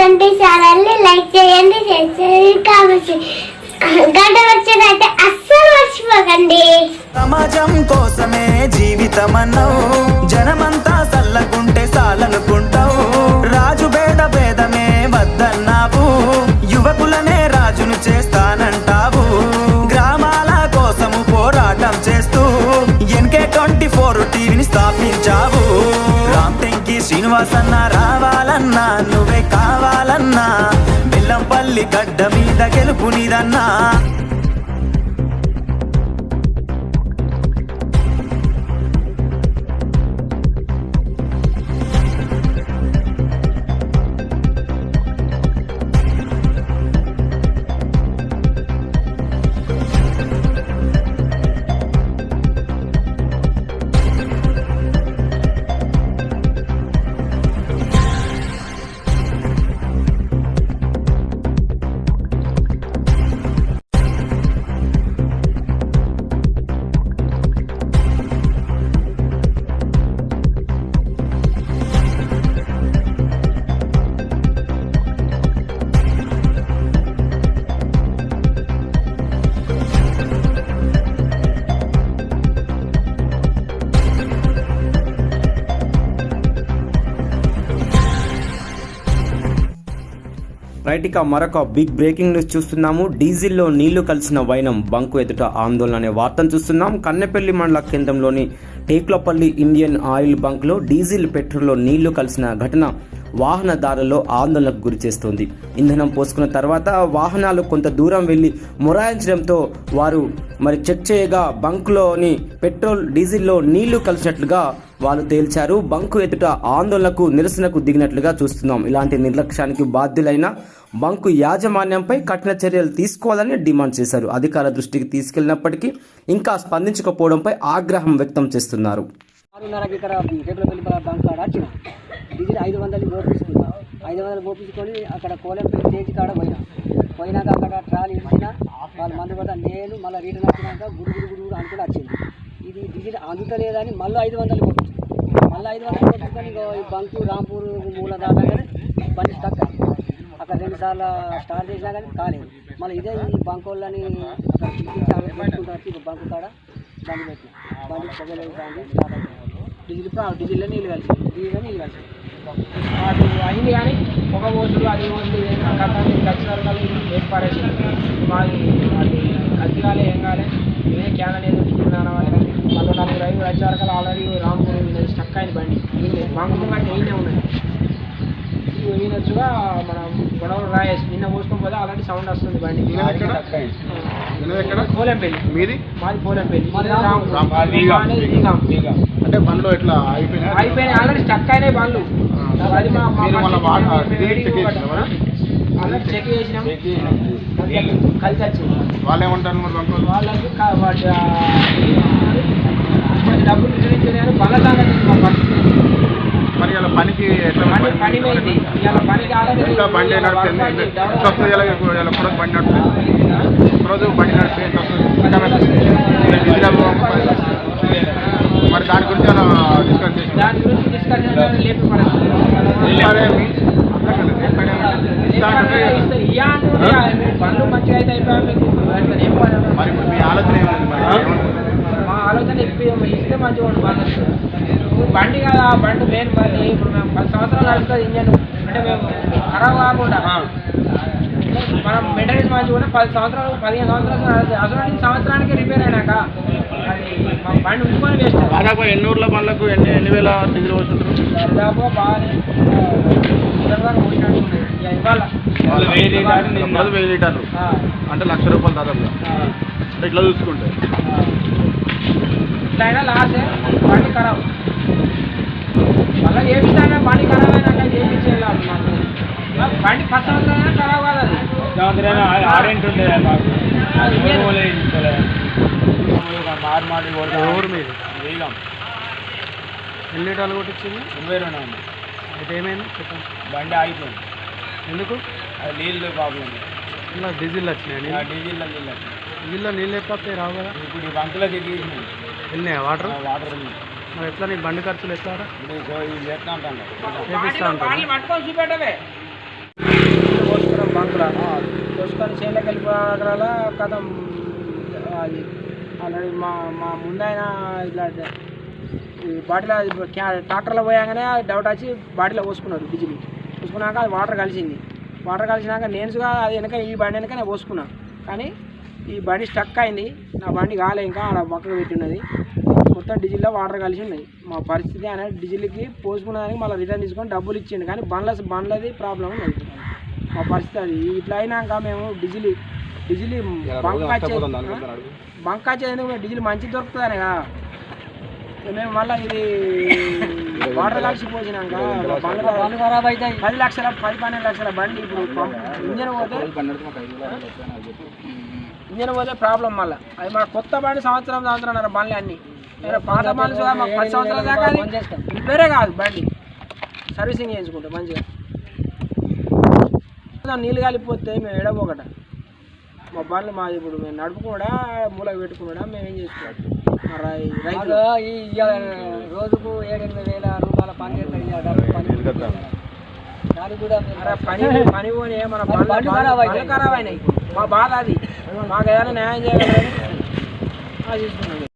Twenty ఛానల్ని like చేయండి share చేయండి కావచ్చు గంట వచ్చినట్టే అస్సలు మర్చిపోకండి. సమాజం కోసమే జీవితమన్నావు. జనమంతా చల్లకుంటే చాలనుకుంటావు రాజు భేద భేదమే వద్దన్నావు. యువకులనే రాజును చేస్తానంటావు. గ్రామాల కోసము పోరాటం చేస్తూ ఎన్కే ట్వంటీ ఫోర్ టీవీని స్థాపించావు. రామ్ రామ్టెంకి శ్రీనివాసన్న రావాలన్న గడ్డ మీద గెలుపు నీదన్నా. రైట్ ఇక మరొక బిగ్ బ్రేకింగ్ న్యూస్ చూస్తున్నాము. డీజిల్లో నీళ్ళు కలిసిన వైనం బంకు ఎదుట ఆందోళన అనే వార్తను చూస్తున్నాం. కన్నెపల్లి మండల కేంద్రంలోని టేక్లపల్లి ఇండియన్ ఆయిల్ బంక్లో డీజిల్ పెట్రోల్లో నీళ్ళు కలిసిన ఘటన వాహనదారుల్లో ఆందోళనకు గురిచేస్తోంది ఇంధనం పోసుకున్న తర్వాత వాహనాలు కొంత దూరం వెళ్ళి మొరాయించడంతో వారు మరి చెక్ చేయగా బంకులోని పెట్రోల్ డీజిల్లో నీళ్ళు కలిసినట్లుగా వాళ్ళు తేల్చారు. బంకు ఎదుట ఆందోళనకు నిరసనకు దిగినట్లుగా చూస్తున్నాం. ఇలాంటి నిర్లక్ష్యానికి బాధ్యులైన బంకు యాజమాన్యంపై కఠిన చర్యలు తీసుకోవాలని డిమాండ్ చేశారు. అధికార దృష్టికి తీసుకెళ్ళినప్పటికీ ఇంకా స్పందించకపోవడంపై ఆగ్రహం వ్యక్తం చేస్తున్నారు. కాడ డీజిల్ ఐదు వందలు పోపించుకున్నా ఐదు వందలు పోపించుకొని అక్కడ కోలంపల్లి స్టేజ్ కాడ పోయినా. పోయినాక అక్కడ ట్రాలీ ఇచ్చిన వాళ్ళు మందు కూడా నేను మళ్ళీ రిటర్న్ వచ్చినాక గుడి గుడి గుడి అనుకుని వచ్చింది. ఇది డీజిల్ అందుతలేదని మళ్ళీ ఐదు వందలు పోపించు మళ్ళీ ఐదు వందలు పోపించుకొని బంకు రాంపూర్ మూల దాటాగానే బండి స్టక్ అయింది. అక్కడ రెండు సార్లు స్టార్ట్ చేసినా కానీ కాలేదు. మళ్ళీ ఇదే ఈ బంక్ వాళ్ళని అక్కడ పిలిపించి అక్కడ పెట్టుకుంటూ వచ్చి ఈ బంకు కాడ బండి పెట్టిన. బండి పొగలు అవుతుంది స్టార్ట్ అవుతుంది డీజిల్ డీజిల్లో నీళ్ళు కలిసి డీజిల్లో నీళ్ళు కలిసి అది అయింది కానీ ఒక ఓట్లు అది ఓట్లు కట్టాలి దక్షిణాలు కలిసి ఏర్పారేసి మాది అది కాలే ఏం కాలే. ఇదే క్యాన్ అనేది తిన్నాను వాళ్ళు మళ్ళీ నలుగురు ఐదు వచ్చారు ఆల్రెడీ రాంపూర్ స్టక్ అయింది బండి. మాకు ముంగంటే ఈయనే ఉన్నది. ఈయనొచ్చుగా మనం గొడవలు రాయేసి నిన్న పోసుకొని పోతే ఆల్రెడీ సౌండ్ వస్తుంది బండి. పోలేంపల్లి మీది మాది? పోలేంపల్లి అంటే పనిలో ఎట్లా అయిపోయినా అయిపోయినాయి. ఆల్రెడీ స్టక్ అయినాయి బండ్లు. కలిసి వచ్చింది వాళ్ళు ఏమంటారు మరి వాళ్ళకి డబ్బులు రిటర్న్ కానీ మరి ఇలా పనికి ఎట్లా పని ఎంత బండి నడుపుతుంది ఎంత- వస్తుంది ఇలా ఇలా కూడా బండి నడిపితే రోజు బండి నడిపి ఎంత వస్తుంది మరి దాని గురించి దాని గురించి డిస్కషన్ లేపి పనులు మంచిగా అయితే అయిపోయా మీకు మీ ఆలోచన ఇస్తే మంచిగా ఉంటుంది బండి కదా బండి మెయిన్ బండి ఇప్పుడు మేము పది సంవత్సరాలు నడుస్తుంది ఇంజన్. అంటే మేము ఖరాబ్ కాకుండా మనం మెయింటెనెన్స్ మంచిగా కూడా పది సంవత్సరాలు పదిహేను సంవత్సరాలు అసలు సంవత్సరానికి రిపేర్ అయినాక అది మా బండి ఉంచుకొని దాదాపు ఎన్ని ఊర్ల బండ్లకు ఎన్ని ఎన్ని వేల డీజిల్ పోతుంటారు దాదాపు వెయ్యి లీటర్లు అంటే లక్ష రూపాయలు అంటే ఇట్లా చూసుకుంటే. ఆ. ఇట్లా అయినా లాసే బండి ఖరాబ్. మళ్ళీ బండి ఖరాబ్ అయినాక బండి ఫస్ట్ ఖరాబ్ కాదు అది. ఆరెంట్ ఉంటుంది ఊరు మీరు ఎన్ని లీటర్లు కొట్టించింది ఎనభై రెండు అండి అయితే ఏమైంది చెప్పండి బండి ఆగిపోయింది. ఎందుకు? అది నీళ్ళు ప్రాబ్లం ఇలా డీజిల్ వచ్చినాయి డీజిల్ నీళ్ళు డీజిల్లో నీళ్ళు ఎత్తే రావు కదా. ఇప్పుడు ఈ బంకులో దిగేసినాయి వెళ్ళినాయా? వాటర్? వాటర్ ఉంది మరి ఎట్లా నీ బండి ఖర్చులు ఎట్లా చేస్తా ఉంటాను చేపిస్తా ఉంటాను బంకుల చేనులోకి వెళ్ళిపోగల కథం. అది మా మా ముందైన ఇట్లా బాటిలో ట్రాక్టర్లో పోయాగానే డౌట్ వచ్చి బాటిలో పోసుకున్నాడు బిజిలి. పోసుకున్నాక అది వాటర్ కలిసింది. వాటర్ కలిసినాక నేనుగా అది వెనక ఈ బండి వెనక నేను పోసుకున్నా. కానీ ఈ బండి స్టక్ అయింది. నా బండి కాలే ఇంకా ఆడ పక్కకు పెట్టినది మొత్తం డీజిల్లో వాటర్ కలిసి ఉన్నది మా పరిస్థితి అనేది డీజిల్కి పోసుకున్నదానికి మళ్ళీ రిటర్న్ తీసుకొని డబ్బులు ఇచ్చిండు. కానీ బండ్ల బండ్లది ప్రాబ్లం ఉన్నది. మా పరిస్థితి అది. ఇట్లా అయినాక మేము డీజిల్ డీజిల్ బంక్ మేము డీజిల్ మంచి దొరుకుతుందనే మేము మళ్ళీ ఇది వాటర్ కలిసి పోసినాక మా బండ్లు ఖరాబ్ అవుతాయి. పది లక్షల పది పన్నెండు లక్షల బండి ఇప్పుడు పంప్ ఇంజన్ పోతే ఇంజన్ పోతే ప్రాబ్లం మళ్ళీ. అది మా కొత్త బండి సంవత్సరం సంవత్సరం బండ్లు అన్ని. నేను పాత బండ్లు కూడా మాకు పది సంవత్సరాల దాకా రిపేరే కాదు బండి. సర్వీసింగ్ చేయించుకుంటాం మంచిగా. నీళ్ళు కలిపిపోతే మేము ఎడపోకట మా బండ్లు మాది ఇప్పుడు మేము నడుపుకుండా మూలకు పెట్టుకున్నాడా మేము ఏం చేసుకోవాలి మా రై- రైతులు. మాకు ఈ రోజుకు ఏడెనిమిది వేల రూపాయల పని చేస్తారు దానికి కూడా పని పని పోనీ మన. బండ్లు ఖరాబ్ అయినాయి. మా బాధ అది. మాకు ఏదైనా న్యాయం చేయాలని ఆశిస్తున్నాం